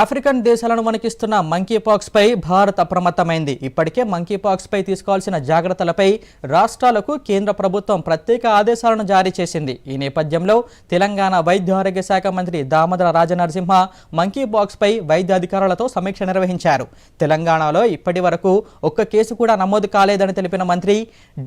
African దేశాలను వణికిస్తున్న మంకీపాక్స్పై భారత్ అప్రమత్తమైంది. ఇప్పటికే మంకీపాక్స్పై పై తీసుకోవాల్సిన జాగ్రత్తలపై రాష్ట్రాలకు కేంద్ర ప్రభుత్వం ప్రత్యేక ఆదేశాలను జారీ చేసింది. ఈ నేపథ్యంలో తెలంగాణ వైద్య ఆరోగ్య శాఖ మంత్రి దామోదర రాజనరసింహ మంకీపాక్స్పై పై వైద్య అధికారులతో సమీక్ష నిర్వహించారు. తెలంగాణలో ఇప్పటి వరకు ఒక్క కేసు కూడా నమోదు కాలేదని తెలిపిన మంత్రి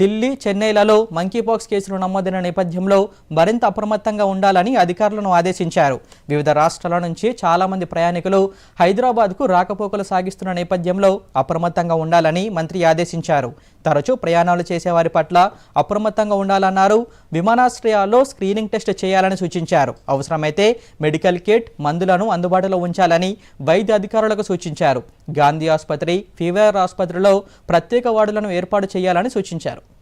ఢిల్లీ చెన్నైలలో మంకీపాక్స్ కేసులు నమోదైన నేపథ్యంలో మరింత అప్రమత్తంగా ఉండాలని అధికారులను ఆదేశించారు. వివిధ రాష్ట్రాల నుంచి చాలామంది ప్రయాణికులు ప్రయాణికులు హైదరాబాద్కు రాకపోకలు సాగిస్తున్న నేపథ్యంలో అప్రమత్తంగా ఉండాలని మంత్రి ఆదేశించారు. తరచూ ప్రయాణాలు చేసేవారి పట్ల అప్రమత్తంగా ఉండాలన్నారు. విమానాశ్రయాల్లో స్క్రీనింగ్ టెస్ట్ చేయాలని సూచించారు. అవసరమైతే మెడికల్ కిట్ మందులను అందుబాటులో ఉంచాలని వైద్య అధికారులకు సూచించారు. గాంధీ ఆసుపత్రి ఫీవర్ ఆసుపత్రిలో ప్రత్యేక వార్డులను ఏర్పాటు చేయాలని సూచించారు.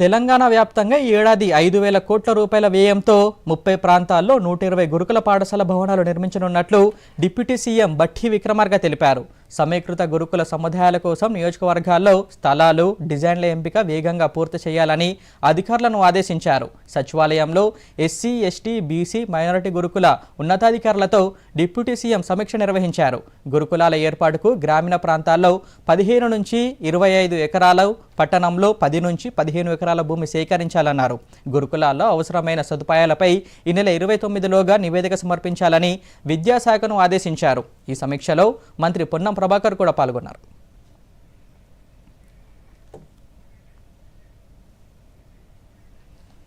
తెలంగాణ వ్యాప్తంగా ఈ ఏడాది ఐదు వేల కోట్ల రూపాయల వ్యయంతో ముప్పై ప్రాంతాల్లో నూట ఇరవై గురుకుల పాఠశాల భవనాలు నిర్మించనున్నట్లు డిప్యూటీ సీఎం బట్టి విక్రమార్క తెలిపారు. సమీకృత గురుకుల సముదాయాల కోసం నియోజకవర్గాల్లో స్థలాలు డిజైన్ల ఎంపిక వేగంగా పూర్తి చేయాలని అధికారులను ఆదేశించారు. సచివాలయంలో ఎస్సీ ఎస్టీ బీసీ మైనారిటీ గురుకుల ఉన్నతాధికారులతో డిప్యూటీ సీఎం సమీక్ష నిర్వహించారు. గురుకులాల ఏర్పాటుకు గ్రామీణ ప్రాంతాల్లో పదిహేను నుంచి ఇరవై ఐదు ఎకరాలు పట్టణంలో పది నుంచి పదిహేను ఎకరాల భూమి సేకరించాలన్నారు. గురుకులాల్లో అవసరమైన సదుపాయాలపై ఈ నెల ఇరవై తొమ్మిదిలోగా నివేదిక సమర్పించాలని విద్యాశాఖను ఆదేశించారు. ఈ సమీక్షలో మంత్రి పొన్నం ప్రభాకర్ కూడా పాల్గొన్నారు.